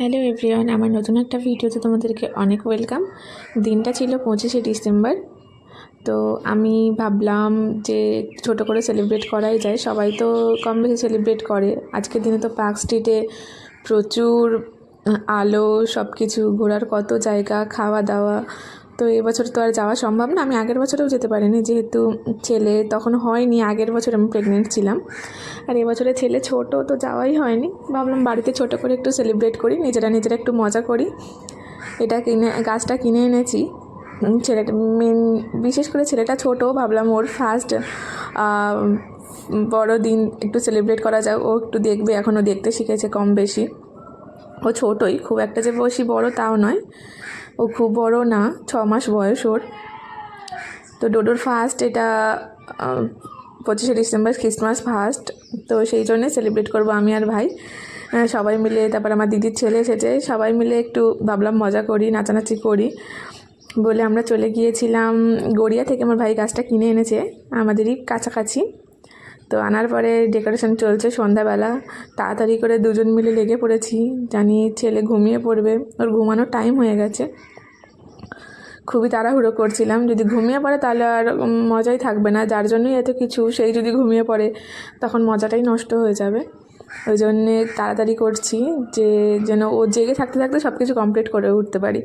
Hello everyone, আমার নতুন একটা ভিডিওতে তোমাদেরকে অনেক ওয়েলকাম। দিনটা ছিল পঁচিশে ডিসেম্বর। তো আমি ভাবলাম যে ছোট করে সেলিব্রেট করাই যায়। সবাই তো কম বেশি সেলিব্রেট করে। আজকের দিনে তো পার্ক স্ট্রিটে প্রচুর আলো সব কিছু ঘোরার কত জায়গা, খাওয়া দাওয়া তো এবছর তো আর যাওয়া সম্ভব না। আমি আগের বছরেও যেতে পারিনি, যেহেতু ছেলে তখন হয়নি, আগের বছর আমি প্রেগনেন্ট ছিলাম। আর এবছরে ছেলে ছোট তো যাওয়াই হয়নি। ভাবলাম বাড়িতে ছোট করে একটু সেলিব্রেট করি, নিজেরা নিজেরা একটু মজা করি। এটা কিনে, গাছটা কিনে এনেছি। ছেলেটা মেন বিশেষ করে ছেলেটা ছোট, ভাবলাম ওর ফার্স্ট বড় দিন একটু সেলিব্রেট করা যাক। ও একটু দেখবে এখনও দেখতে শিখেছে কম বেশি। ও ছোটই, খুব একটা যে বসি বড় তাও নয়। ও খুব বড় না, ছ মাস বয়স ওর। তো ডোডোর ফার্স্ট এটা পঁচিশে ডিসেম্বর ক্রিসমাস ফার্স্ট তো সেই জন্যে সেলিব্রেট করব আমি আর ভাই। সবাই মিলে তারপর আমার দিদির ছেলে এসেছে, সবাই মিলে একটু ভাবলাম মজা করি, নাচানাচি করি। বলে আমরা চলে গিয়েছিলাম গড়িয়া থেকে আমার ভাই গাছটা কিনে এনেছে, আমাদেরই কাছাকাছি। তো আনার পরে ডেকোরেশন চলছে সন্ধ্যাবেলা। তাড়াতাড়ি করে দুজন মিলে লেগে পড়েছি। জানি ছেলে ঘুমিয়ে পড়বে। ওর ঘুমানোর টাইম হয়ে গেছে। খুবই তাড়াহুড়ো করছিলাম। যদি ঘুমিয়ে পড়ে তাহলে আর মজাই থাকবে না। যার জন্যই এত কিছু, সেই যদি ঘুমিয়ে পড়ে, তখন মজাটাই নষ্ট হয়ে যাবে। ওই জন্যে তাড়াতাড়ি করছি যে, যেন ও জেগে থাকতে থাকতে সব কিছু কমপ্লিট করে উঠতে পারি।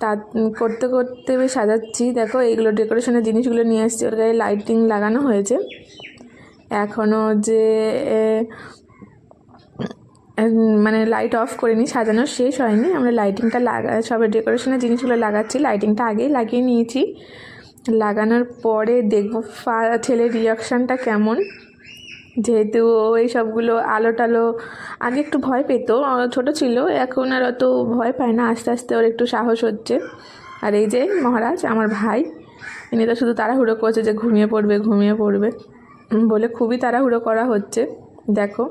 তা করতে করতে সাজাচ্ছি। দেখো, এইগুলো ডেকোরেশনের জিনিসগুলো নিয়ে এসেছি। ওর গায়ে লাইটিং লাগানো হয়েছে। এখনও যে মানে লাইট অফ করিনি, সাজানো শেষ হয়নি। আমরা লাইটিংটা লাগা, সবে ডেকোরেশনের জিনিসগুলো লাগাচ্ছি। লাইটিংটা আগেই লাগিয়ে নিয়েছি। লাগানোর পরে দেখব ফা- ছেলের রিয়াকশানটা কেমন। যেহেতু এই সবগুলো আলো টালো আগে একটু ভয় পেত ছোট ছিল, এখন আর অত ভয় পায় না। আস্তে আস্তে ওর একটু সাহস হচ্ছে। আর এই যে মহারাজ, আমার ভাই, ইনি তো শুধু তাড়াহুড়ো করছে যে ঘুমিয়ে পড়বে ঘুমিয়ে পড়বে। বলে খুবই তাড়াহুড়ো করা হচ্ছে। দেখো,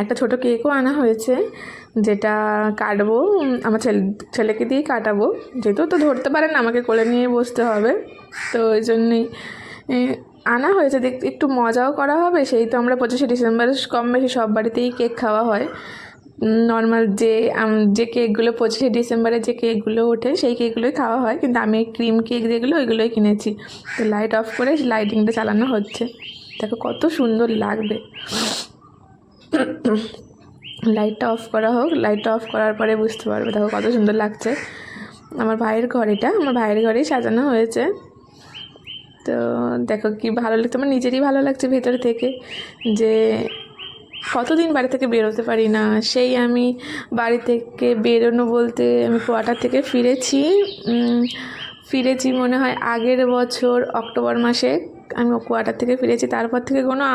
একটা ছোট কেকও আনা হয়েছে, যেটা কাটবো আমার ছেলে, ছেলেকে দিয়েই কাটাবো। যেহেতু তো ধরতে পারে না, আমাকে কোলে নিয়ে বসতে হবে। তো ওই জন্যেই আনা হয়েছে। দেখ, একটু মজাও করা হবে। সেই তো আমরা পঁচিশে ডিসেম্বর, কম বেশি সব বাড়িতেই কেক খাওয়া হয়। নর্মাল যে যে কেকগুলো পঁচিশে ডিসেম্বরে যে কেকগুলো ওঠে, সেই কেকগুলোই খাওয়া হয়। কিন্তু আমি ক্রিম কেক যেগুলো, ওইগুলোই কিনেছি। তো লাইট অফ করে লাইটিংটা চালানো হচ্ছে। দেখো কত সুন্দর লাগবে। লাইটটা অফ করা হোক লাইটটা অফ করার পরে বুঝতে পারবে। দেখো কত সুন্দর লাগছে। আমার ভাইয়ের ঘর এটা। আমার ভাইয়ের ঘরেই সাজানো হয়েছে। তো দেখো কি ভালো লাগছে। আমার নিজেরই ভালো লাগছে ভেতর থেকে যে কতদিন বাড়ি থেকে বেরোতে পারি না। সেই আমি বাড়ি থেকে বেরোনো বলতে আমি কোয়ার্টার থেকে ফিরেছি। ফিরেছি মনে হয় আগের বছর অক্টোবর মাসে আমি কোয়ার্টার থেকে ফিরেছি। তারপর থেকে কোনো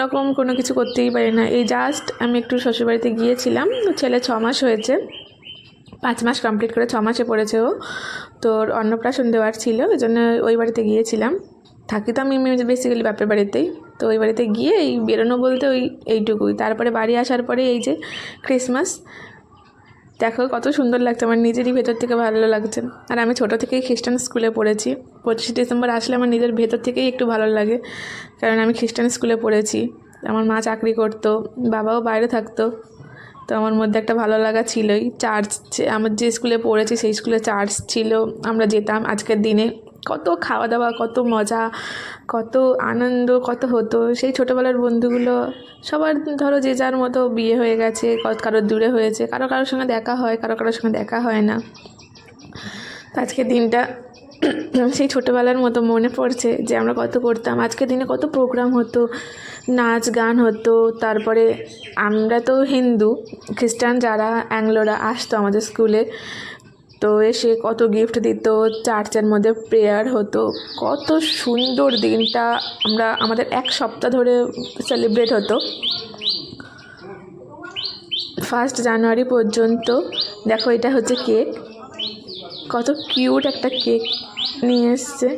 রকম কোনো কিছু করতেই পারি না। এই জাস্ট আমি একটু শ্বশুরবাড়িতে গিয়েছিলাম ছেলে ছ মাস হয়েছে। পাঁচ মাস কমপ্লিট করে ছ মাসে পড়েছে ও। তোর অন্নপ্রাশন দেওয়ার ছিল, ওই জন্য ওই বাড়িতে গিয়েছিলাম। থাকি তো আমি বেসিক্যালি বাপের বাড়িতেই। তো ওই বাড়িতে গিয়ে এই বেরোনো বলতে ওই এইটুকুই। তারপরে বাড়ি আসার পরে এই যে ক্রিসমাস দেখো কত সুন্দর লাগছে, আমার নিজেরই ভেতর থেকে ভালো লাগছে। আর আমি ছোটো থেকেই খ্রিস্টান স্কুলে পড়েছি। পঁচিশে ডিসেম্বর আসলে আমার নিজের ভেতর থেকেই একটু ভালো লাগে। কারণ আমি খ্রিস্টান স্কুলে পড়েছি। আমার মা চাকরি করতো, বাবাও বাইরে থাকতো। তো আমার মধ্যে একটা ভালো লাগা ছিলই। চার্চ আমার যে স্কুলে পড়েছি সেই স্কুলে চার্চ ছিল, আমরা যেতাম। আজকের দিনে কত খাওয়া দাওয়া কত মজা, কত আনন্দ, কত হতো। সেই ছোটোবেলার বন্ধুগুলো, সবার ধরো যে যার মতো বিয়ে হয়ে গেছে কারোর দূরে হয়েছে, কারও কারোর সঙ্গে দেখা হয়, কারও কারোর সঙ্গে দেখা হয় না। তো আজকের দিনটা সেই ছোটোবেলার মতো মনে পড়ছে যে আমরা কত করতাম। আজকের দিনে কত প্রোগ্রাম হতো, নাচ, গান হতো, তারপরে আমরা তো হিন্দু, খ্রিস্টান যারা অ্যাংলোরা আসতো আমাদের স্কুলে এসে কত গিফট দিত চার্চের মধ্যে প্রেয়ার হতো। কত সুন্দর দিনটা আমরা, আমাদের এক সপ্তাহ ধরে সেলিব্রেট হতো। ফার্স্ট জানুয়ারি পর্যন্ত, দেখো এটা হচ্ছে কেক কত কিউট একটা কেক নিয়ে এসছে।